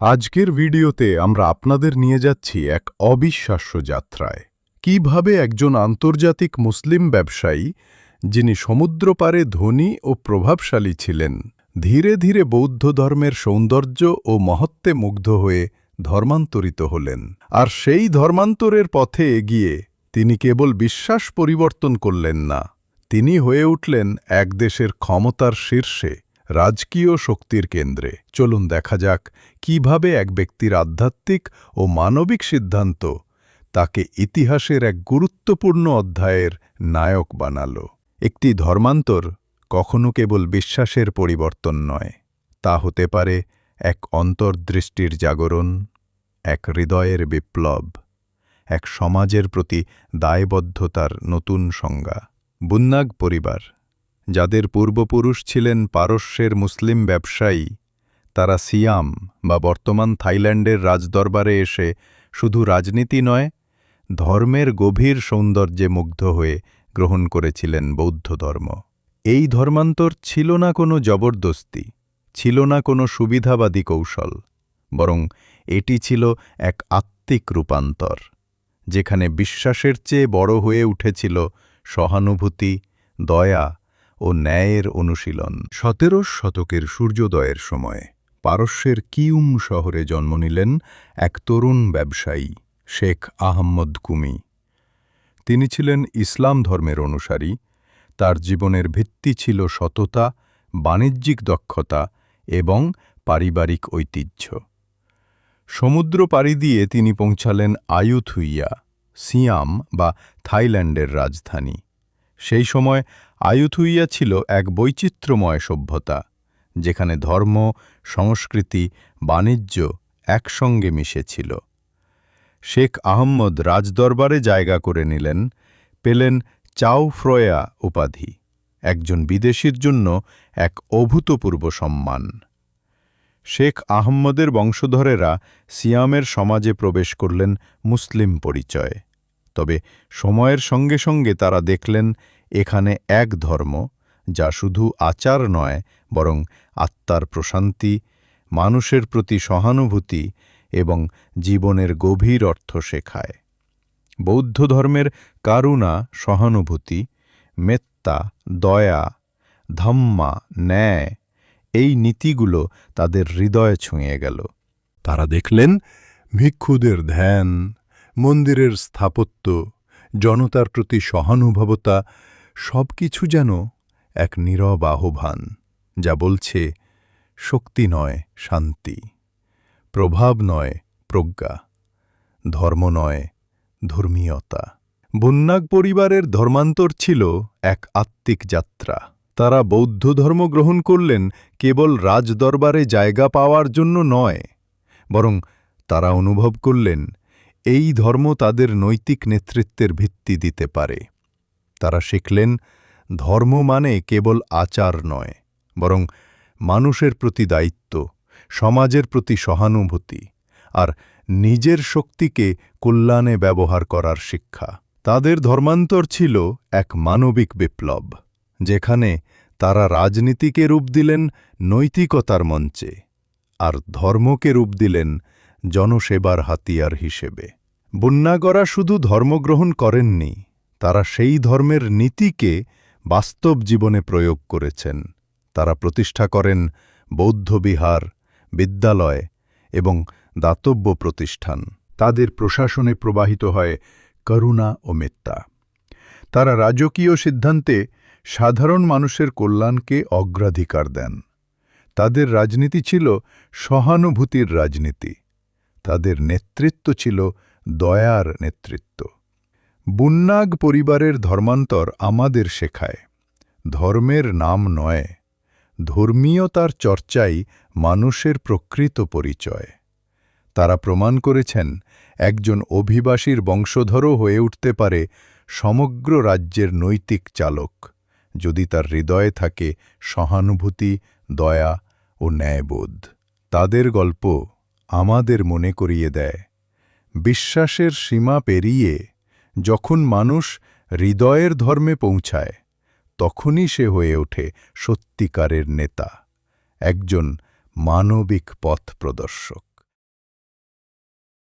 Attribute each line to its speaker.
Speaker 1: আজকের ভিডিওতে আমরা আপনাদের নিয়ে যাচ্ছি এক অবিশ্বাস্য যাত্রায়। কীভাবে একজন আন্তর্জাতিক মুসলিম ব্যবসায়ী, যিনি সমুদ্রপারে ধনী ও প্রভাবশালী ছিলেন, ধীরে ধীরে বৌদ্ধ ধর্মের সৌন্দর্য ও মহত্বে মুগ্ধ হয়ে ধর্মান্তরিত হলেন। আর সেই ধর্মান্তরের পথে এগিয়ে তিনি কেবল বিশ্বাস পরিবর্তন করলেন না, তিনি হয়ে উঠলেন এক দেশের ক্ষমতার শীর্ষে। রাজকীয় শক্তির কেন্দ্রে। চলুন দেখা যাক কীভাবে এক ব্যক্তির আধ্যাত্মিক ও মানবিক সিদ্ধান্ত তাকে ইতিহাসের এক গুরুত্বপূর্ণ অধ্যায়ের নায়ক বানাল। একটি ধর্মান্তর কখনো কেবল বিশ্বাসের পরিবর্তন নয়, তা হতে পারে এক অন্তর্দৃষ্টির জাগরণ, এক হৃদয়ের বিপ্লব, এক সমাজের প্রতি দায়বদ্ধতার নতুন সংজ্ঞা। বুন্নাগ পরিবার যাদের পূর্বপুরুষ ছিলেন পারস্যের মুসলিম ব্যবসায়ী, তারা সিয়াম বা বর্তমান থাইল্যান্ডের রাজদরবারে এসে শুধু রাজনীতি নয়, ধর্মের গভীর সৌন্দর্যে মুগ্ধ হয়ে গ্রহণ করেছিলেন বৌদ্ধ ধর্ম। এই ধর্মান্তর ছিল না কোনো জবরদস্তি, ছিল না কোনো সুবিধাবাদী কৌশল, বরং এটি ছিল এক আত্মিক রূপান্তর, যেখানে বিশ্বাসের চেয়ে বড় হয়ে উঠেছিল সহানুভূতি, দয়া ও ন্যায়ের অনুশীলন। সতেরো শতকের সূর্যোদয়ের সময় পারস্যের কিউম শহরে জন্ম নিলেন এক তরুণ ব্যবসায়ী, শেখ আহম্মদ কুমি। তিনি ছিলেন ইসলাম ধর্মের অনুসারী। তার জীবনের ভিত্তি ছিল সততা, বাণিজ্যিক দক্ষতা এবং পারিবারিক ঐতিহ্য। সমুদ্র পাড়ি দিয়ে তিনি পৌঁছালেন আয়ুথুইয়া, সিয়াম বা থাইল্যান্ডের রাজধানী। সেই সময় আয়ুথুইয়া ছিল এক বৈচিত্র্যময় সভ্যতা, যেখানে ধর্ম, সংস্কৃতি, বাণিজ্য একসঙ্গে মিশেছিল। শেখ আহম্মদ রাজদরবারে জায়গা করে নিলেন, পেলেন চাও ফ্রয়া উপাধি, একজন বিদেশির জন্য এক অভূতপূর্ব সম্মান। শেখ আহম্মদের বংশধরেরা সিয়ামের সমাজে প্রবেশ করলেন মুসলিম পরিচয়। তবে সময়ের সঙ্গে সঙ্গে তারা দেখলেন এখানে এক ধর্ম, যা শুধু আচার নয়, বরং আত্মার প্রশান্তি, মানুষের প্রতি সহানুভূতি এবং জীবনের গভীর অর্থ শেখায়। বৌদ্ধ ধর্মের কারুণা, সহানুভূতি, মেত্তা, দয়া, ধম্মা, ন্যায়, এই নীতিগুলো তাদের হৃদয়ে ছুঁয়ে গেল।
Speaker 2: তারা দেখলেন ভিক্ষুদের ধ্যান মন্দিরের স্থাপত্য, জনতার প্রতি সহানুভবতা সব কিছু যেন এক নীরব আহ্বান, যা বলছে, শক্তি নয়, শান্তি। প্রভাব নয়, প্রজ্ঞা। ধর্ম নয়, ধর্মীয়তা।
Speaker 1: বুন্নাগ পরিবারের ধর্মান্তর ছিল এক আত্মিক যাত্রা। তারা বৌদ্ধ ধর্ম গ্রহণ করলেন কেবল রাজদরবারে জায়গা পাওয়ার জন্য নয়, বরং তারা অনুভব করলেন এই ধর্ম তাদের নৈতিক নেতৃত্বের ভিত্তি দিতে পারে। তারা শিখলেন, ধর্ম মানে কেবল আচার নয়, বরং মানুষের প্রতি দায়িত্ব, সমাজের প্রতি সহানুভূতি, আর নিজের শক্তিকে কল্যাণে ব্যবহার করার শিক্ষা। তাদের ধর্মান্তর ছিল এক মানবিক বিপ্লব, যেখানে তারা রাজনীতিকে রূপ দিলেন, নৈতিকতার মঞ্চে, আর ধর্মকে রূপ দিলেন জনসেবার হাতিয়ার হিসেবে। বন্যাগরা শুধু ধর্মগ্রহণ করেননি, তারা সেই ধর্মের নীতিকে বাস্তব জীবনে প্রয়োগ করেছেন। তারা প্রতিষ্ঠা করেন বৌদ্ধবিহার বিদ্যালয় এবং দাতব্য প্রতিষ্ঠান। তাদের প্রশাসনে প্রবাহিত হয় করুণা ও মেত্তা। তারা রাজকীয় সিদ্ধান্তে সাধারণ মানুষের কল্যাণকে অগ্রাধিকার দেন। তাদের রাজনীতি ছিল সহানুভূতির রাজনীতি। তাদের নেতৃত্ব ছিল দয়ার নেতৃত্ব। বুন্নাগ পরিবারের ধর্মান্তর আমাদের শেখায়। ধর্মের নাম নয় ধর্মীয়তার চর্চাই মানুষের প্রকৃত পরিচয়। তারা প্রমাণ করেছেন, একজন অভিবাসীর বংশধরও হয়ে উঠতে পারে সমগ্র রাজ্যের নৈতিক চালক, যদি তার হৃদয়ে থাকে সহানুভূতি, দয়া ও ন্যায়বোধ। তাদের গল্প আমাদের মনে করিয়ে দেয়। বিশ্বাসের সীমা পেরিয়ে যখন মানুষ হৃদয়ের ধর্মে পৌঁছায়, তখনই সে হয়ে ওঠে সত্যিকারের নেতা, একজন মানবিক পথ প্রদর্শক।